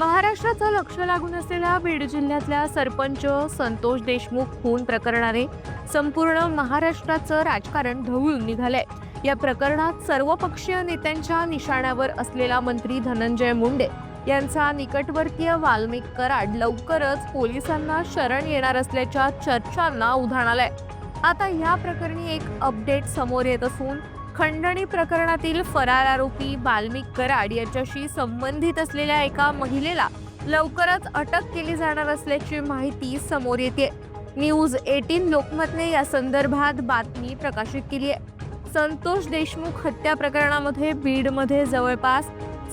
महाराष्ट्राचं लक्ष लागून असलेल्या बीड जिल्ह्यातल्या सरपंच संतोष देशमुख खून प्रकरणाने संपूर्ण महाराष्ट्राचं राजकारण ढवळून निघालंय. या प्रकरणात सर्वपक्षीय नेत्यांच्या निशाण्यावर असलेला मंत्री धनंजय मुंडे यांचा निकटवर्तीय वाल्मिक कराड लवकरच पोलिसांना शरण येणार असल्याच्या चर्चांना उधाण आलंय. आता ह्या प्रकरणी एक अपडेट समोर येत असून खंडणी प्रकरणातील फरार आरोपी बाल्मिक कराड याच्याशी संबंधित असलेल्या एका महिलेला लवकरच अटक केली जाणार असल्याची माहिती समोर येते. न्यूज एटीन लोकमतने या संदर्भात बातमी प्रकाशित केली आहे. संतोष देशमुख हत्या प्रकरणामध्ये बीडमध्ये जवळपास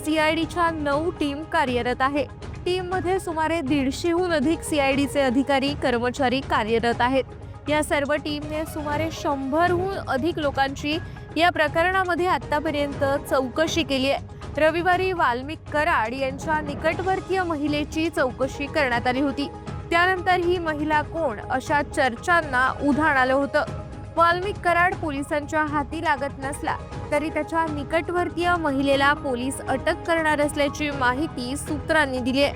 सीआयडीच्या नऊ टीम कार्यरत आहे. टीममध्ये सुमारे दीडशेहून अधिक सीआयडीचे अधिकारी कर्मचारी कार्यरत आहेत. या सर्व टीमने सुमारे शंभरहून अधिक लोकांची या प्रकरणामध्ये आतापर्यंत चौकशी केली आहे. रविवारी वाल्मिक कराड यांच्या निकटवर्तीय महिलेची चौकशी करण्यात आली होती. त्यानंतर ही महिला कोण अशा चर्चांना उधाण आलं होतं. वाल्मिक कराड पोलिसांच्या हाती लागत नसला तरी त्याच्या निकटवर्तीय महिलेला पोलीस अटक करणार असल्याची माहिती सूत्रांनी दिली आहे.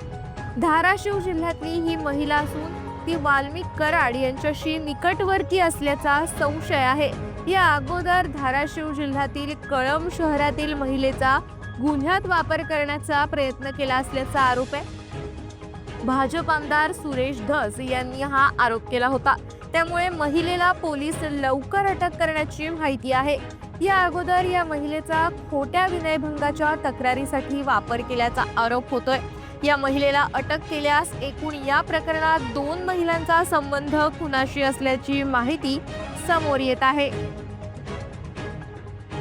धाराशिव जिल्ह्यातली ही महिला असून ती वाल्मिक कराड यांच्याशी निकटवर्ती असल्याचा संशय आहे. या अगोदर धाराशिव जिल्ह्यातील कळंब शहरातील महिलेचा गुन्ह्यात वापर करण्याचा प्रयत्न केला असल्याचा आरोप आहे. भाजप आमदार सुरेश धस यांनी हा आरोप केला होता. त्यामुळे महिलेला पोलीस लवकर अटक करण्याची माहिती आहे. या अगोदर या महिलेचा खोट्या विनयभंगाच्या तक्रारीसाठी वापर केल्याचा आरोप होतोय. या महिलेला अटक केल्यास एकूण या प्रकरणात दोन महिलांचा संबंध खुनाशी असल्याची माहिती समोर येत आहे.